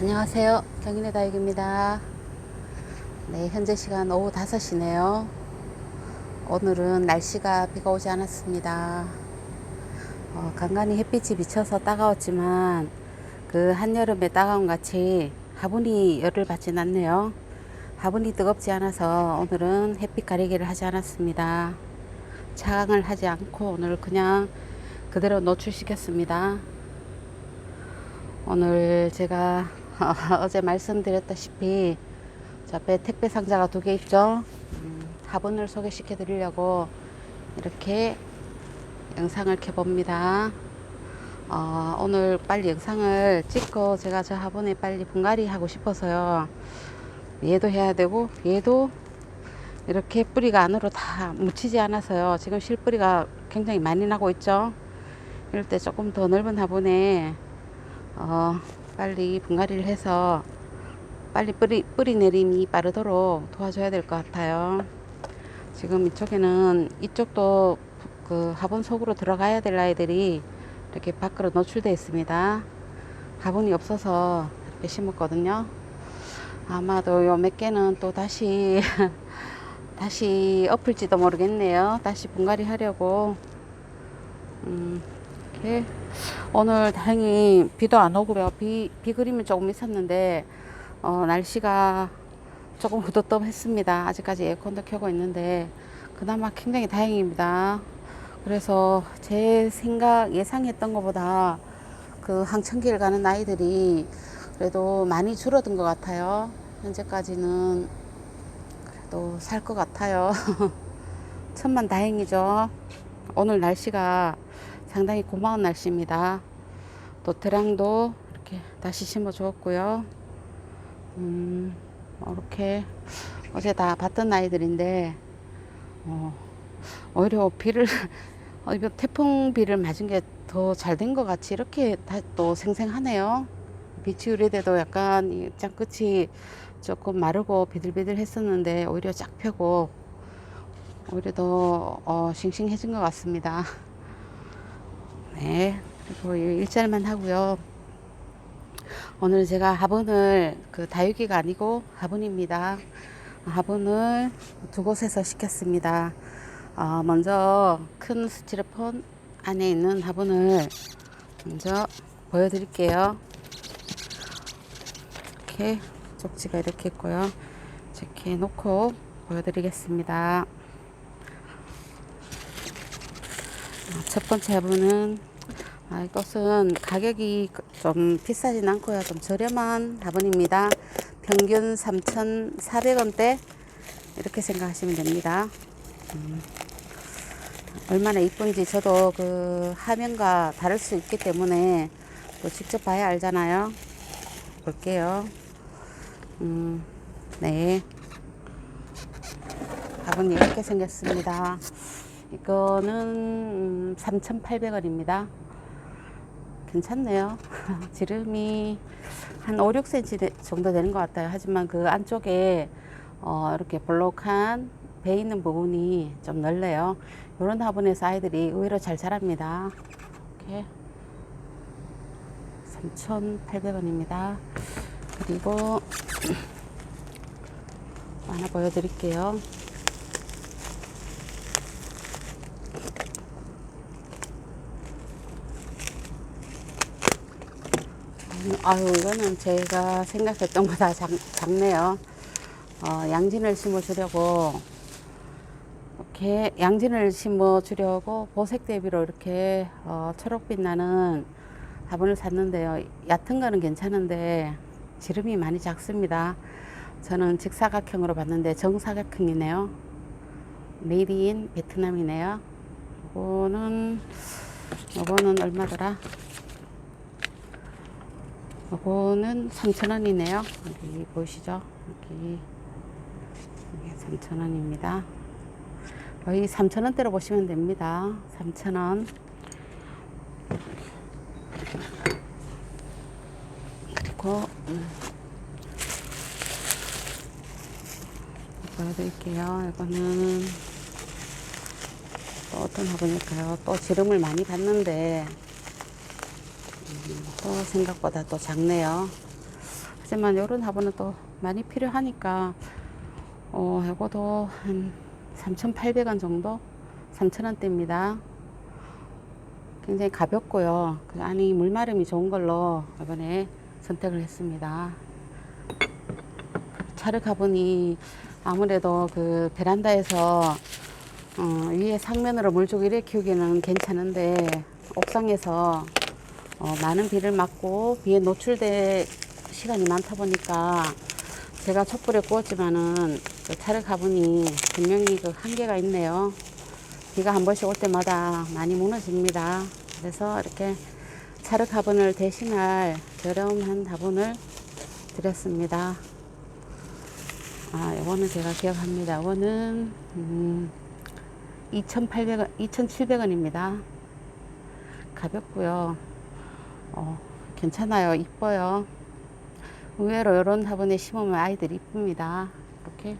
안녕하세요. 경인의 다육입니다. 네, 현재 시간 오후 5시네요. 오늘은 날씨가 비가 오지 않았습니다. 어, 간간히 햇빛이 비쳐서 따가웠지만 그 한여름의 따가움 같이 화분이 열을 받진 않네요. 화분이 뜨겁지 않아서 오늘은 햇빛 가리기를 하지 않았습니다. 차강을 하지 않고 오늘 그냥 그대로 노출시켰습니다. 오늘 제가 어제 말씀드렸다시피 저 앞에 택배 상자가 두 개 있죠. 음, 화분을 소개시켜 드리려고 이렇게 영상을 켜봅니다. 어, 오늘 빨리 영상을 찍고 제가 저 화분에 빨리 분갈이 하고 싶어서요. 얘도 해야 되고 얘도 이렇게 뿌리가 안으로 다 묻히지 않아서요. 지금 실뿌리가 굉장히 많이 나고 있죠. 이럴 때 조금 더 넓은 화분에 어, 빨리 분갈이를 해서 빨리 뿌리, 뿌리 내림이 빠르도록 도와줘야 될 것 같아요. 지금 이쪽에는 이쪽도 그 화분 속으로 들어가야 될 아이들이 이렇게 밖으로 노출되어 있습니다. 화분이 없어서 이렇게 심었거든요. 아마도 요 몇 개는 또 다시 다시 엎을지도 모르겠네요. 다시 분갈이 하려고. 음, 이렇게 오늘 다행히 비도 안 오고요. 비, 비 그림은 조금 있었는데, 어, 날씨가 조금 후덥덥했습니다. 아직까지 에어컨도 켜고 있는데, 그나마 굉장히 다행입니다. 그래서 제 생각, 예상했던 것보다 그 항천길 가는 아이들이 그래도 많이 줄어든 것 같아요. 현재까지는 그래도 살 것 같아요. 천만 다행이죠. 오늘 날씨가 상당히 고마운 날씨입니다. 도태랑도 이렇게 다시 심어 주었고요. 음, 이렇게 어제 다 봤던 아이들인데, 어, 오히려 비를, 어, 이거 태풍 비를 맞은 게 더 잘 된 것 같이 이렇게 다 또 생생하네요. 빛이 우려돼도 약간 이 짱끝이 조금 마르고 비들비들 했었는데 오히려 쫙 펴고 오히려 더 어, 싱싱해진 것 같습니다. 네, 그리고 일절만 하고요. 오늘 제가 화분을 그 다육이가 아니고 화분입니다. 화분을 두 곳에서 시켰습니다. 어, 먼저 큰 스티로폼 안에 있는 화분을 먼저 보여드릴게요. 이렇게 쪽지가 이렇게 있고요. 이렇게 놓고 보여드리겠습니다. 첫 번째 화분은 아, 이것은 가격이 좀 비싸진 않고요. 좀 저렴한 화분입니다. 평균 3,400원대 이렇게 생각하시면 됩니다. 음, 얼마나 이쁜지 저도 그 화면과 다를 수 있기 때문에 또 직접 봐야 알잖아요. 볼게요. 음, 네. 화분이 이렇게 생겼습니다. 이거는 음, 3,800원입니다. 괜찮네요. 지름이 한 5, 6cm 정도 되는 것 같아요. 하지만 그 안쪽에 어, 이렇게 볼록한 배 있는 부분이 좀 넓네요. 이런 화분에서 아이들이 의외로 잘 자랍니다. 이렇게 3,800원입니다. 그리고 하나 보여드릴게요. 아유, 이거는 제가 생각했던 작, 작네요. 어, 양진을 심어 주려고, 이렇게 양진을 심어 주려고 보색 대비로 이렇게 어, 초록빛 나는 화분을 샀는데요. 얕은 거는 괜찮은데 지름이 많이 작습니다. 저는 직사각형으로 봤는데 정사각형이네요. 메이드 인 베트남이네요. 이거는, 이거는 얼마더라? 이거는 3,000원이네요. 여기 보이시죠? 여기, 이게 3,000원입니다. 여기 3,000원대로 보시면 됩니다. 3,000원. 그리고, 음, 보여드릴게요. 이거는 또 어떤 화분일까요? 또 지름을 많이 봤는데, 또 생각보다 또 작네요. 하지만 이런 화분은 또 많이 필요하니까 어, 요거도 한 3,800원 정도? 3,000원대입니다. 굉장히 가볍고요. 그 안이 물마름이 좋은 걸로 이번에 선택을 했습니다. 차를 가보니 아무래도 그 베란다에서 어, 위에 상면으로 물 주고 이렇게 키우기는 괜찮은데 옥상에서 어, 많은 비를 맞고 비에 노출될 시간이 많다 보니까 제가 촛불에 구웠지만은 그 차를 가보니 분명히 그 한계가 있네요. 비가 한 번씩 올 때마다 많이 무너집니다. 그래서 이렇게 차르 화분을 대신할 저렴한 화분을 드렸습니다. 아, 요거는 제가 기억합니다. 요거는 음, 2,800원, 2,700원입니다. 가볍고요. 어, 괜찮아요. 이뻐요. 의외로 이런 화분에 심으면 아이들이 이쁩니다. 이렇게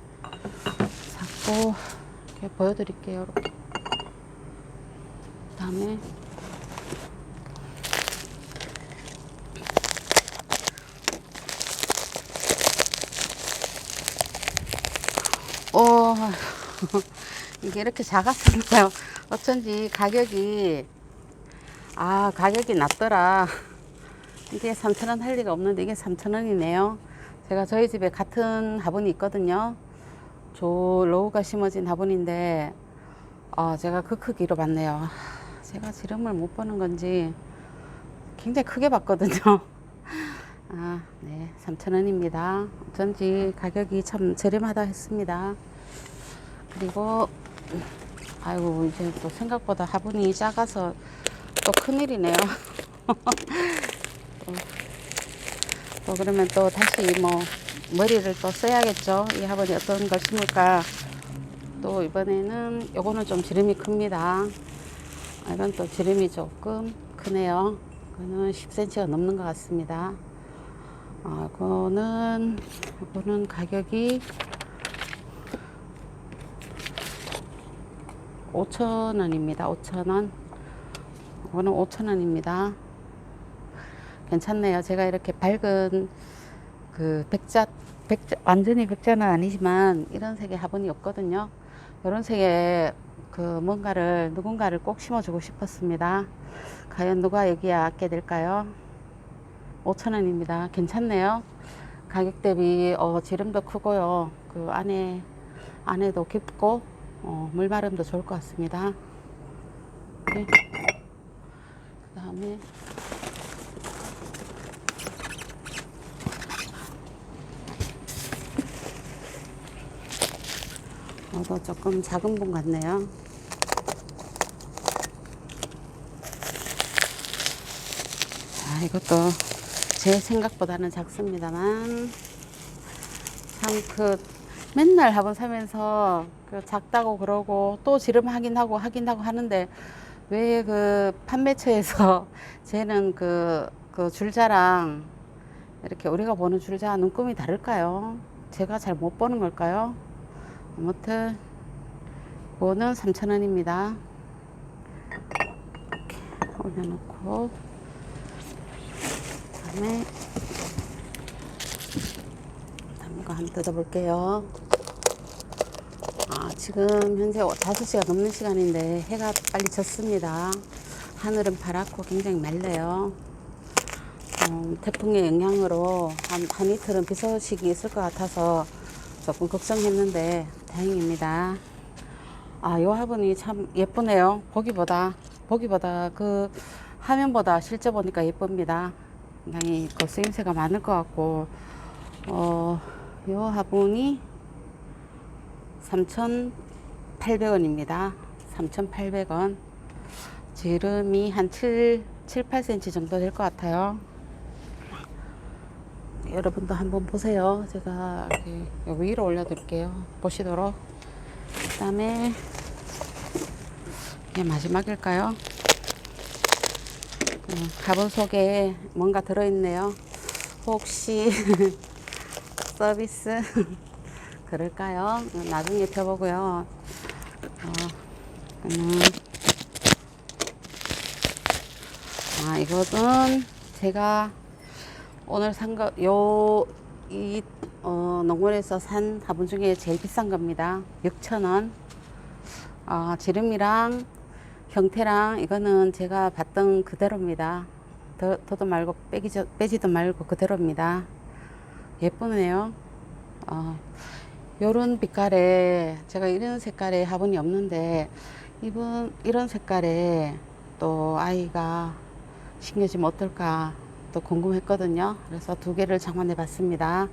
잡고 이렇게 보여드릴게요. 이렇게. 다음에 오 이게 이렇게 작았었나요? 어쩐지 가격이 아 가격이 낮더라. 이게 3,000원 할 리가 없는데 이게 3,000원이네요. 제가 저희 집에 같은 화분이 있거든요. 저 로우가 심어진 화분인데 어, 제가 그 크기로 봤네요. 아, 제가 지름을 못 보는 건지 굉장히 크게 봤거든요. 아, 네, 3,000원입니다. 어쩐지 가격이 참 저렴하다 했습니다. 그리고, 아이고, 이제 또 생각보다 화분이 작아서 또 큰일이네요. 또, 또 그러면 또 다시 뭐, 머리를 또 써야겠죠. 이 화분이 어떤 걸 심을까. 또 이번에는 요거는 좀 지름이 큽니다. 아, 이건 또 지름이 조금 크네요. 이거는 10cm가 넘는 것 같습니다. 아, 이거는 이거는 가격이 5,000원입니다. 5,000원. 이거는 5,000원입니다. 괜찮네요. 제가 이렇게 밝은 그 백자, 백자 완전히 백자는 아니지만 이런 색의 화분이 없거든요. 이런 색의 그 뭔가를 누군가를 꼭 심어주고 싶었습니다. 과연 누가 여기에 앉게 될까요? 5,000원입니다. 괜찮네요. 가격 대비 어, 지름도 크고요. 그 안에 안에도 깊고 어, 물바름도 좋을 것 같습니다. 네. 그 다음에 이거 조금 작은 분 같네요. 아, 이것도 제 생각보다는 작습니다만 참 그 맨날 화분 사면서 그 작다고 그러고 또 지름 확인하고 확인하고 하는데 왜 그 판매처에서 쟤는 그, 그 줄자랑 이렇게 우리가 보는 줄자 눈금이 다를까요? 제가 잘 못 보는 걸까요? 아무튼 이거는 3,000원입니다. 이렇게 올려놓고 그다음에 다음 거 한번 뜯어볼게요. 아, 지금 현재 5시가 넘는 시간인데 해가 빨리 졌습니다. 하늘은 파랗고 굉장히 맑네요. 어, 태풍의 영향으로 한, 한 이틀은 비 소식이 있을 것 같아서 조금 걱정했는데 다행입니다. 아, 요 화분이 참 예쁘네요. 보기보다, 보기보다 그 화면보다 실제 보니까 예쁩니다. 굉장히 그 쓰임새가 많을 것 같고, 어, 요 화분이 3,800원입니다. 3,800원. 지름이 한 7, 7, 8cm 정도 될 것 같아요. 여러분도 한번 보세요. 제가 위로 올려드릴게요. 보시도록. 그 다음에 이게 마지막일까요? 음, 가본 속에 뭔가 들어있네요. 혹시 서비스 그럴까요? 나중에 펴보고요. 어, 음, 아, 이거는 제가 오늘 산 거, 요, 이, 어, 농원에서 산 화분 중에 제일 비싼 겁니다. 6,000원. 어, 지름이랑 형태랑 이거는 제가 봤던 그대로입니다. 더, 더도 말고 빼기죠, 빼지도 말고 그대로입니다. 예쁘네요. 어, 요런 빛깔에 제가 이런 색깔의 화분이 없는데 이분 이런 색깔에 또 아이가 심겨지면 어떨까 또 궁금했거든요. 그래서 두 개를 장만해 봤습니다.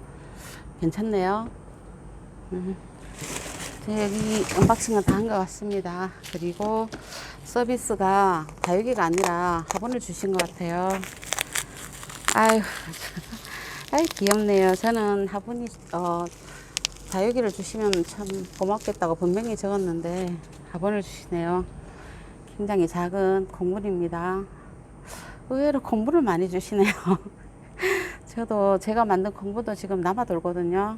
괜찮네요. 음. 제 여기 언박싱은 다 한 것 같습니다. 그리고 서비스가 다육이가 아니라 화분을 주신 것 같아요. 아유, 아이 귀엽네요. 저는 화분이 어, 다육이를 주시면 참 고맙겠다고 분명히 적었는데 화분을 주시네요. 굉장히 작은 곡물입니다. 의외로 공부를 많이 주시네요. 저도 제가 만든 공부도 지금 남아 돌거든요.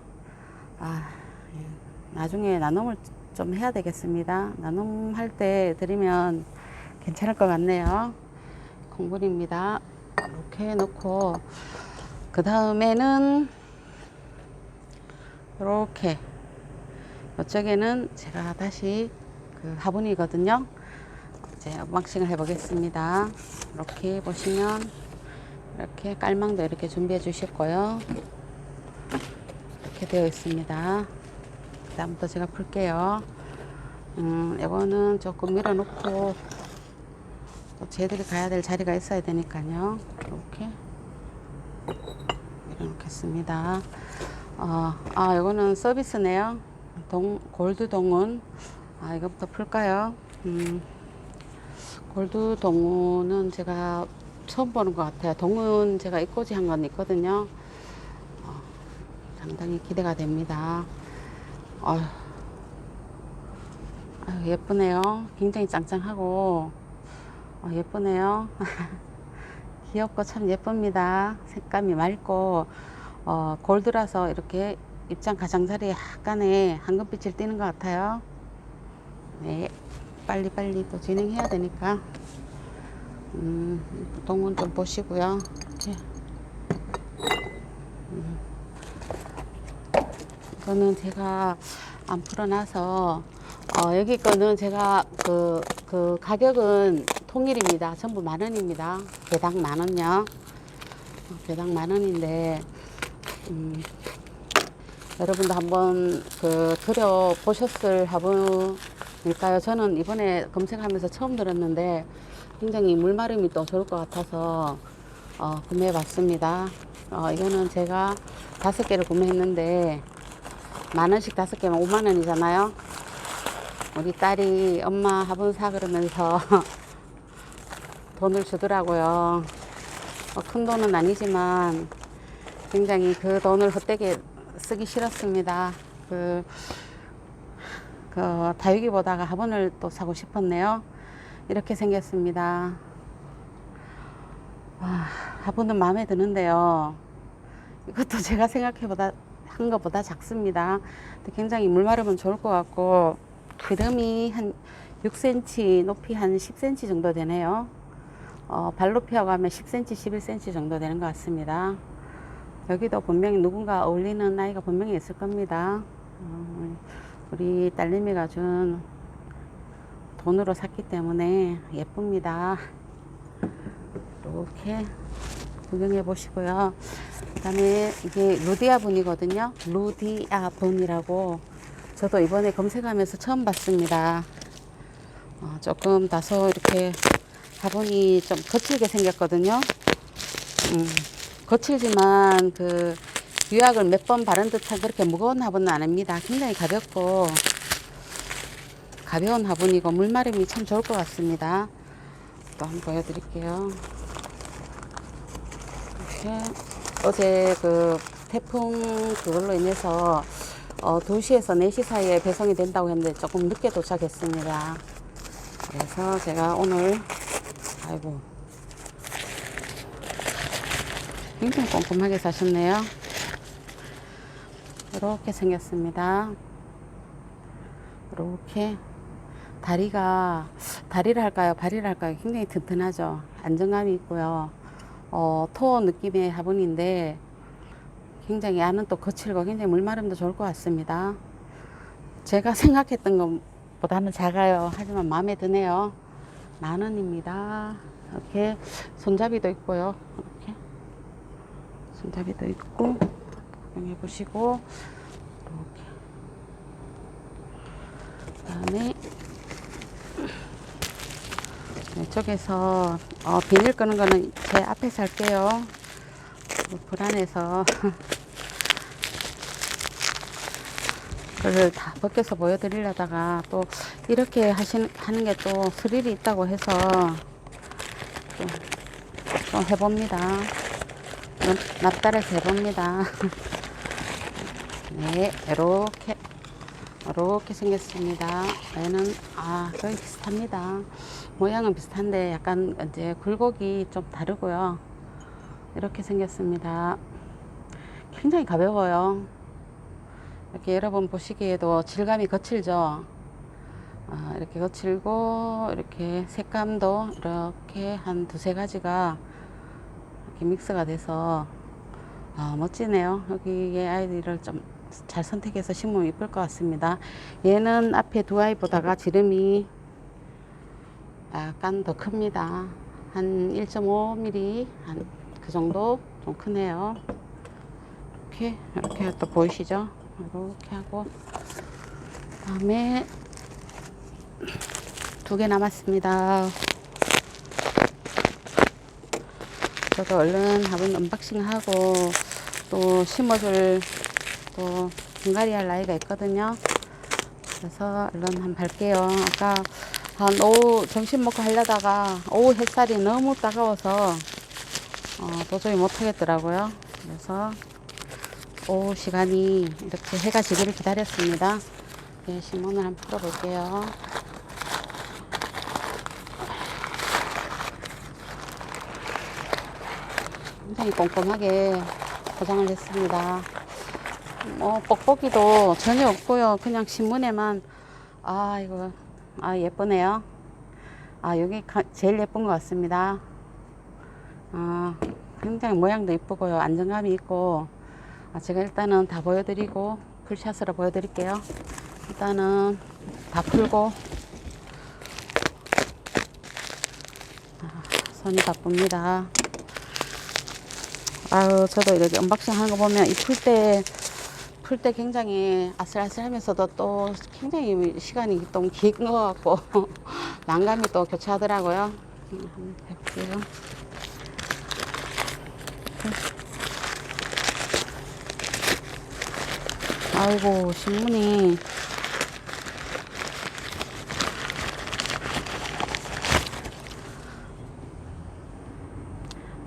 아, 예. 나중에 나눔을 좀 해야 되겠습니다. 나눔할 때 드리면 괜찮을 것 같네요. 공불입니다. 이렇게 놓고 그 다음에는 이렇게 이쪽에는 제가 다시 그 화분이거든요. 이제 언박싱을 해보겠습니다. 이렇게 보시면 이렇게 깔망도 이렇게 준비해 주셨고요. 이렇게 되어 있습니다. 다음부터 제가 풀게요. 음, 이거는 조금 밀어 놓고 또 쟤들이 가야 될 자리가 있어야 되니까요. 이렇게 밀어 놓겠습니다. 어, 아, 이거는 서비스네요. 동, 골드 동운. 아, 이거부터 풀까요? 음, 골드 동운은 제가 처음 보는 것 같아요. 동운 제가 입고지 한 건 있거든요. 어, 상당히 기대가 됩니다. 아유, 아유, 예쁘네요. 굉장히 짱짱하고, 어, 예쁘네요. 귀엽고 참 예쁩니다. 색감이 맑고, 어, 골드라서 이렇게 입장 가장자리에 약간의 황금빛을 띠는 것 같아요. 네, 빨리 빨리 또 진행해야 되니까, 음, 동은 좀 보시고요. 음. 이거는 제가 안 풀어놔서, 어, 여기 거는 제가 그, 그 가격은 통일입니다. 전부 만 원입니다. 개당 만 원요. 어, 개당 만 원인데, 음, 여러분도 한번 그 들여 보셨을 화분일까요? 저는 이번에 검색하면서 처음 들었는데 굉장히 물마름이 또 좋을 것 같아서 어, 구매해 봤습니다. 어, 이거는 제가 다섯 개를 구매했는데 만 원씩 다섯 개면 5만 원이잖아요. 우리 딸이 엄마 화분 사 그러면서 돈을 주더라고요. 어, 큰 돈은 아니지만 굉장히 그 돈을 헛되게 쓰기 싫었습니다. 그, 그 다육이 보다가 화분을 또 사고 싶었네요. 이렇게 생겼습니다. 와, 화분은 마음에 드는데요. 이것도 제가 생각해보다 한 것보다 작습니다. 굉장히 물 마르면 좋을 것 같고 그름이 한 6cm, 높이 한 10cm 정도 되네요. 어, 발로 피어가면 10cm, 11cm 정도 되는 것 같습니다. 여기도 분명히 누군가 어울리는 아이가 분명히 있을 겁니다. 어, 우리 딸내미가 준 돈으로 샀기 때문에 예쁩니다. 이렇게 구경해 보시고요. 그 다음에 이게 루디아 분이거든요. 루디아 분이라고 저도 이번에 검색하면서 처음 봤습니다. 어, 조금 다소 이렇게 화분이 좀 거칠게 생겼거든요. 음, 거칠지만 그 유약을 몇 번 바른 듯한 그렇게 무거운 화분은 아닙니다. 굉장히 가볍고 가벼운 화분이고 물마름이 참 좋을 것 같습니다. 또 한번 보여드릴게요. 이렇게 어제 그 태풍 그걸로 인해서 어, 2시에서 4시 사이에 배송이 된다고 했는데 조금 늦게 도착했습니다. 그래서 제가 오늘 아이고 굉장히 꼼꼼하게 사셨네요. 이렇게 생겼습니다. 이렇게 다리가 다리를 할까요? 발이를 할까요? 굉장히 튼튼하죠. 안정감이 있고요. 어, 토 느낌의 화분인데 굉장히 안은 또 거칠고 굉장히 물마름도 좋을 것 같습니다. 제가 생각했던 것보다는 작아요. 하지만 마음에 드네요. 만 원입니다. 이렇게 손잡이도 있고요. 손잡이도 있고 구경해 보시고 이렇게 그다음에 이쪽에서 어, 비닐 끄는 거는 제 앞에서 할게요. 뭐 불안해서 그걸 다 벗겨서 보여드리려다가 또 이렇게 하시는 하는 게 또 스릴이 있다고 해서 좀, 좀 해봅니다. 납- 납달해서 해봅니다. 네, 이렇게 이렇게 생겼습니다. 얘는 아 거의 비슷합니다. 모양은 비슷한데 약간 이제 굴곡이 좀 다르고요. 이렇게 생겼습니다. 굉장히 가벼워요. 이렇게 여러분 보시기에도 질감이 거칠죠. 아, 이렇게 거칠고 이렇게 색감도 이렇게 한 두세 가지가 이렇게 믹스가 돼서 아, 멋지네요. 여기에 아이들을 좀 잘 선택해서 심으면 이쁠 것 같습니다. 얘는 앞에 두 아이보다가 지름이 약간 더 큽니다. 한 1.5mm 한 그 정도 좀 크네요. 이렇게 이렇게 또 보이시죠? 이렇게 하고 다음에 두 개 남았습니다. 저도 얼른 화분 언박싱 하고 또 심어줄 또 분갈이 할 나이가 있거든요. 그래서 얼른 한번 갈게요. 아까 한 오후 점심 먹고 하려다가 오후 햇살이 너무 따가워서 어, 도저히 못 하겠더라고요. 그래서 오후 시간이 이렇게 해가 지기를 기다렸습니다. 네, 신문을 한번 풀어볼게요. 굉장히 꼼꼼하게 포장을 했습니다. 뭐 뽁뽁이도 전혀 없고요. 그냥 신문에만 아 이거 아 예쁘네요. 아 여기 가- 제일 예쁜 것 같습니다. 아 굉장히 모양도 이쁘고요. 안정감이 있고 아, 제가 일단은 다 보여드리고 풀샷으로 보여드릴게요. 일단은 다 풀고 아, 손이 바쁩니다. 아유 저도 이렇게 언박싱 하는 거 보면 이 풀 때 풀 때 굉장히 아슬아슬하면서도 또 굉장히 시간이 좀긴것 같고 난감이 또 교차하더라고요. 음, 한번 해볼게요. 아이고 신문이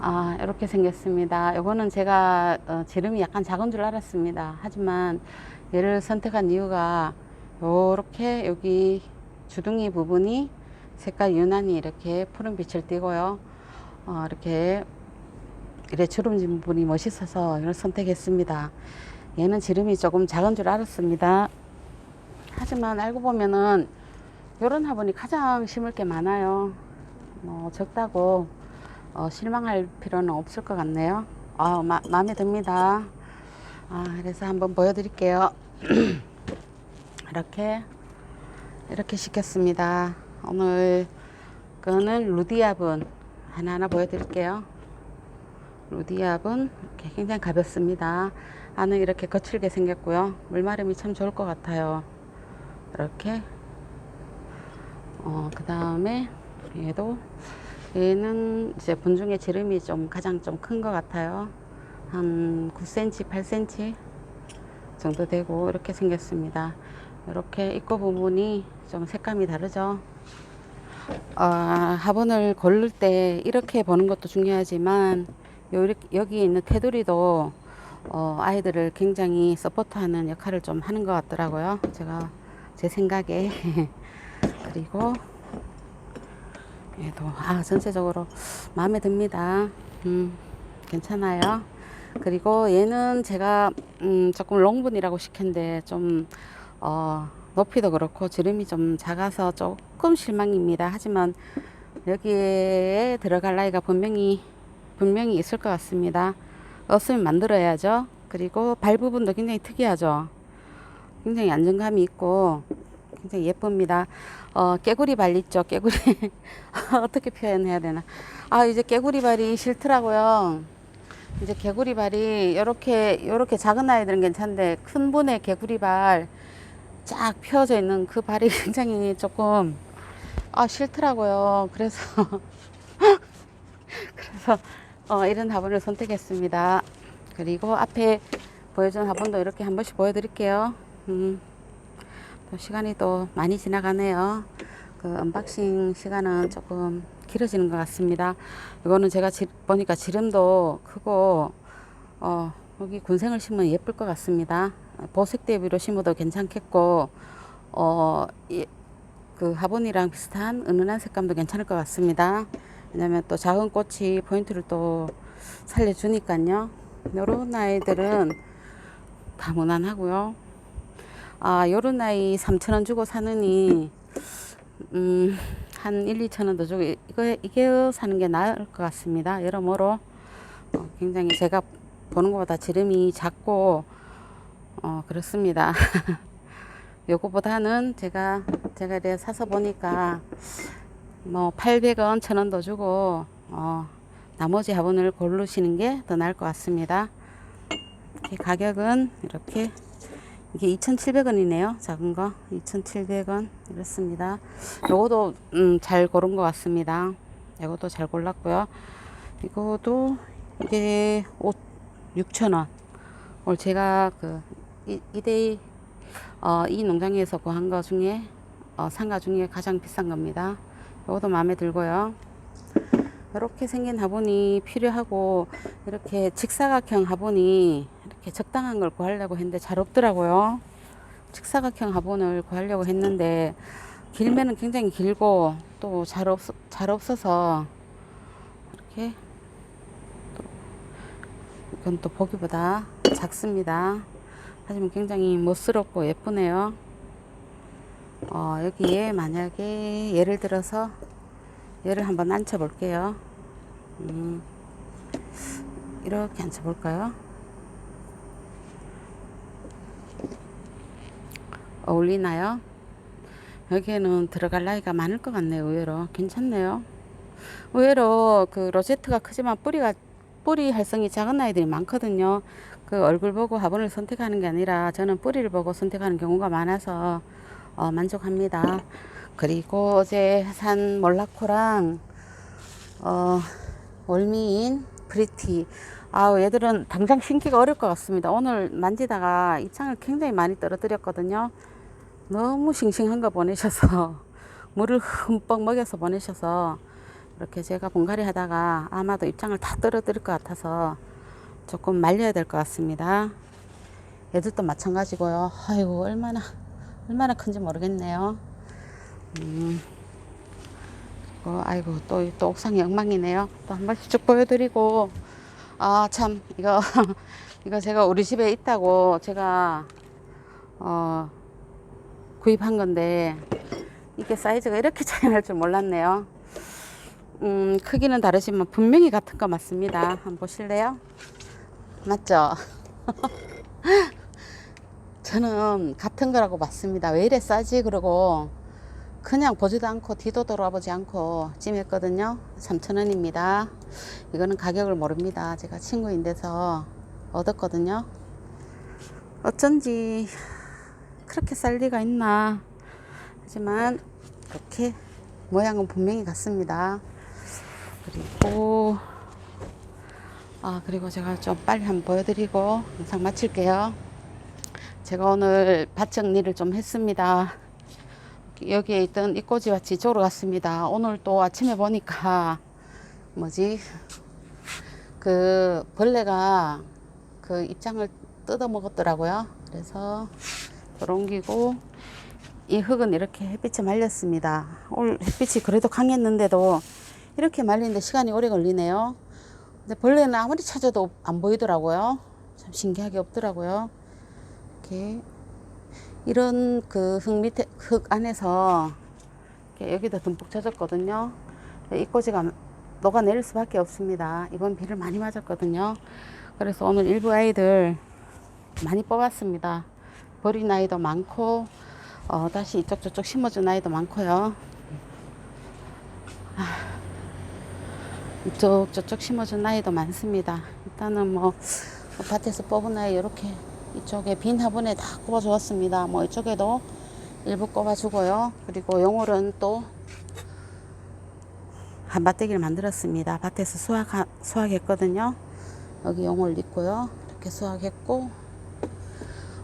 아 이렇게 생겼습니다. 요거는 제가 어, 지름이 약간 작은 줄 알았습니다. 하지만 얘를 선택한 이유가 요렇게 여기 주둥이 부분이 색깔 유난히 이렇게 푸른 빛을 띠고요. 어, 이렇게 이래 주름진 부분이 멋있어서 이걸 선택했습니다. 얘는 지름이 조금 작은 줄 알았습니다. 하지만 알고 보면은 요런 화분이 가장 심을 게 많아요. 뭐 적다고 어, 실망할 필요는 없을 것 같네요. 아, 마, 마음에 듭니다. 아, 그래서 한번 보여드릴게요. 이렇게 이렇게 시켰습니다. 오늘 거는 루디압은 하나하나 보여드릴게요. 이렇게 굉장히 가볍습니다. 안은 이렇게 거칠게 생겼고요. 물마름이 참 좋을 것 같아요. 이렇게 어, 그 다음에 얘도 얘는 이제 분중에 지름이 좀 가장 좀 큰 것 같아요. 한 9cm, 8cm 정도 되고 이렇게 생겼습니다. 이렇게 입구 부분이 좀 색감이 다르죠. 어, 화분을 고를 때 이렇게 보는 것도 중요하지만 요, 여기 있는 테두리도 어, 아이들을 굉장히 서포트하는 역할을 좀 하는 것 같더라고요. 제가 제 생각에 그리고 얘도 아 전체적으로 마음에 듭니다. 음, 괜찮아요. 그리고 얘는 제가 음, 조금 롱분이라고 시켰는데 좀 어, 높이도 그렇고 지름이 좀 작아서 조금 실망입니다. 하지만 여기에 들어갈 나이가 분명히 분명히 있을 것 같습니다. 없으면 만들어야죠. 그리고 발 부분도 굉장히 특이하죠. 굉장히 안정감이 있고 굉장히 예쁩니다. 어, 깨구리 발 있죠. 깨구리 어떻게 표현해야 되나? 아 이제 깨구리 발이 싫더라고요. 이제 개구리 발이 요렇게 요렇게 작은 아이들은 괜찮은데 큰 분의 개구리 발 쫙 펴져 있는 그 발이 굉장히 조금 아 싫더라고요. 그래서 그래서 어, 이런 화분을 선택했습니다. 그리고 앞에 보여준 화분도 이렇게 한 번씩 보여드릴게요. 음, 또 시간이 또 많이 지나가네요. 그 언박싱 시간은 조금 길어지는 것 같습니다. 이거는 제가 지, 보니까 지름도 크고 어, 여기 군생을 심으면 예쁠 것 같습니다. 보색 대비로 심어도 괜찮겠고 어, 이, 그 화분이랑 비슷한 은은한 색감도 괜찮을 것 같습니다. 왜냐면 또 작은 꽃이 포인트를 또 살려주니까요. 요런 아이들은 다 무난하고요. 아, 요런 아이 3,000원 주고 사느니, 음, 한 1, 2,000원 더 주고, 이거, 이게 사는 게 나을 것 같습니다. 여러모로. 어, 굉장히 제가 보는 것보다 지름이 작고, 어, 그렇습니다. 요거보다는 제가, 제가 이래 사서 보니까, 뭐, 800원, 1000원 더 주고, 어, 나머지 화분을 고르시는 게 더 나을 것 같습니다. 가격은 이렇게 이게 2,700원이네요. 작은 거 2,700원 이렇습니다. 요것도 음, 잘 고른 것 같습니다. 이것도 잘 골랐고요. 이것도 이게 5, 6,000원. 오늘 제가 그 이, 이데이 어, 이 농장에서 구한 거 중에 어, 상가 중에 가장 비싼 겁니다. 이것도 마음에 들고요. 이렇게 생긴 화분이 필요하고 이렇게 직사각형 화분이 이렇게 적당한 걸 구하려고 했는데 잘 없더라고요. 직사각형 화분을 구하려고 했는데 길면은 굉장히 길고 또 잘 없, 잘 없어서 이렇게 또 이건 또 보기보다 작습니다. 하지만 굉장히 멋스럽고 예쁘네요. 어, 여기에 만약에 예를 들어서 얘를 한번 앉혀 볼게요. 음, 이렇게 앉혀 볼까요? 어울리나요? 여기에는 들어갈 나이가 많을 것 같네요. 의외로 괜찮네요. 의외로 그 로제트가 크지만 뿌리가 뿌리 활성이 작은 아이들이 많거든요. 그 얼굴 보고 화분을 선택하는 게 아니라 저는 뿌리를 보고 선택하는 경우가 많아서 어, 만족합니다. 그리고 어제 산 몰라코랑 어, 월미인 브리티 아 얘들은 당장 심기가 어려울 것 같습니다. 오늘 만지다가 이 창을 굉장히 많이 떨어뜨렸거든요. 너무 싱싱한 거 보내셔서 물을 흠뻑 먹여서 보내셔서 이렇게 제가 분갈이 하다가 아마도 입장을 다 떨어뜨릴 것 같아서 조금 말려야 될 것 같습니다. 얘들도 마찬가지고요. 아이고 얼마나 얼마나 큰지 모르겠네요. 음, 그리고 아이고 또, 또 옥상이 엉망이네요. 또 한 번씩 쭉 보여드리고 아 참 이거 이거 제가 우리 집에 있다고 제가 어 구입한 건데 이게 사이즈가 이렇게 차이 날 줄 몰랐네요. 음 크기는 다르지만 분명히 같은 거 맞습니다. 한번 보실래요? 맞죠? 저는 같은 거라고 봤습니다. 왜 이래 싸지? 그러고 그냥 보지도 않고 뒤도 돌아보지 않고 찜했거든요. 3,000원입니다. 이거는 가격을 모릅니다. 제가 친구인데서 얻었거든요. 어쩐지 그렇게 쌀 리가 있나. 하지만 이렇게 모양은 분명히 같습니다. 그리고 아 그리고 제가 좀 빨리 한번 보여드리고 영상 마칠게요. 제가 오늘 밭 정리를 좀 했습니다. 여기에 있던 이 꼬지밭이 저로 갔습니다. 오늘 또 아침에 보니까 뭐지 그 벌레가 그 입장을 뜯어 먹었더라고요. 그래서 돌옮기고 이 흙은 이렇게 햇빛에 말렸습니다. 오늘 햇빛이 그래도 강했는데도 이렇게 말리는데 시간이 오래 걸리네요. 근데 벌레는 아무리 찾아도 안 보이더라고요. 참 신기하게 없더라고요. 이렇게 이런 그 흙 밑에 흙 안에서 여기다 듬뿍 젖었거든요. 이 꼬지가 녹아내릴 수밖에 없습니다. 이번 비를 많이 맞았거든요. 그래서 오늘 일부 아이들 많이 뽑았습니다. 버린 아이도 많고 어, 다시 이쪽 저쪽 심어준 아이도 많고요. 아, 이쪽 저쪽 심어준 아이도 많습니다. 일단은 뭐 밭에서 뽑은 아이 이렇게 이쪽에 빈 화분에 다 꼽아 주었습니다. 뭐 이쪽에도 일부 꼽아 주고요. 그리고 용월은 또 한밭대기를 만들었습니다. 밭에서 수확 수확했거든요. 여기 용월 있고요. 이렇게 수확했고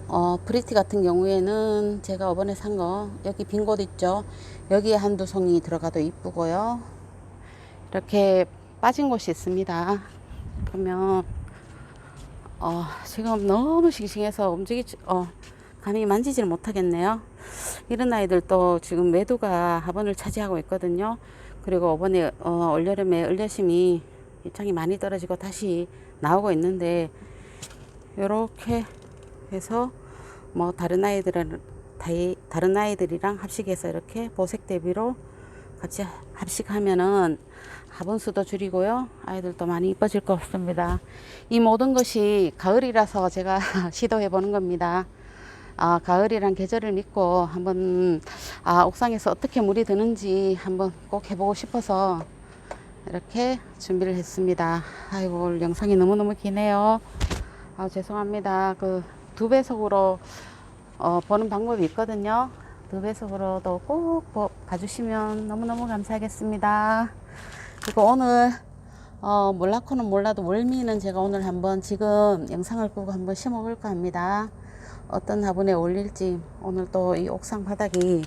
어, 브리티 같은 경우에는 제가 이번에 산 거 여기 빈 곳 있죠. 여기에 한두 송이 들어가도 이쁘고요. 이렇게 빠진 곳이 있습니다. 그러면 어, 지금 너무 싱싱해서 움직이 어, 감히 만지지를 못하겠네요. 이런 아이들도 지금 매도가 화분을 차지하고 있거든요. 그리고 이번에 어, 올여름에 을려심이 일정이 많이 떨어지고 다시 나오고 있는데 이렇게 해서 뭐 다른 아이들은 다른 아이들이랑 합식해서 이렇게 보색 대비로 같이 합식하면은 화분 수도 줄이고요. 아이들도 많이 이뻐질 것 같습니다. 이 모든 것이 가을이라서 제가 시도해 보는 겁니다. 아 가을이란 계절을 믿고 한번 아 옥상에서 어떻게 물이 드는지 한번 꼭 해보고 싶어서 이렇게 준비를 했습니다. 아이고 오늘 영상이 너무너무 기네요. 아 죄송합니다. 그 두 배속으로 어, 보는 방법이 있거든요 두 배속으로도 꼭 보- 봐주시면 너무너무 감사하겠습니다. 그리고 오늘 어, 몰라코는 몰라도 월미는 제가 오늘 한번 지금 영상을 끄고 한번 심어볼까 합니다. 어떤 화분에 올릴지 오늘 또 이 옥상 바닥이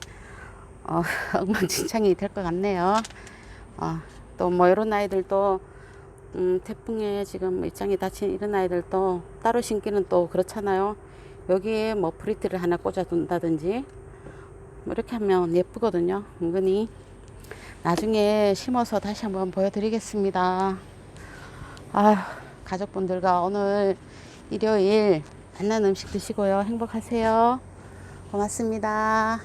어, 엉망진창이 될 것 같네요. 어, 또뭐 이런 아이들도 음, 태풍에 지금 입장이 다친 이런 아이들도 따로 심기는 또 그렇잖아요. 여기에 뭐 프리트를 하나 꽂아둔다든지 뭐 이렇게 하면 예쁘거든요. 은근히 나중에 심어서 다시 한번 보여드리겠습니다. 아 가족분들과 오늘 일요일 맛난 음식 드시고요. 행복하세요. 고맙습니다.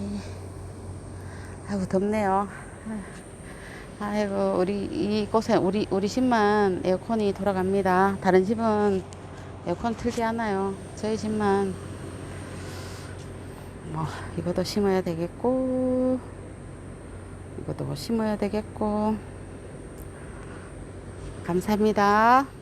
예. 아이고 덥네요. 아이고 우리 이 곳에 우리 우리 집만 에어컨이 돌아갑니다. 다른 집은 에어컨 틀지 않아요. 저희 집만 뭐 이것도 심어야 되겠고 이것도 심어야 되겠고 감사합니다.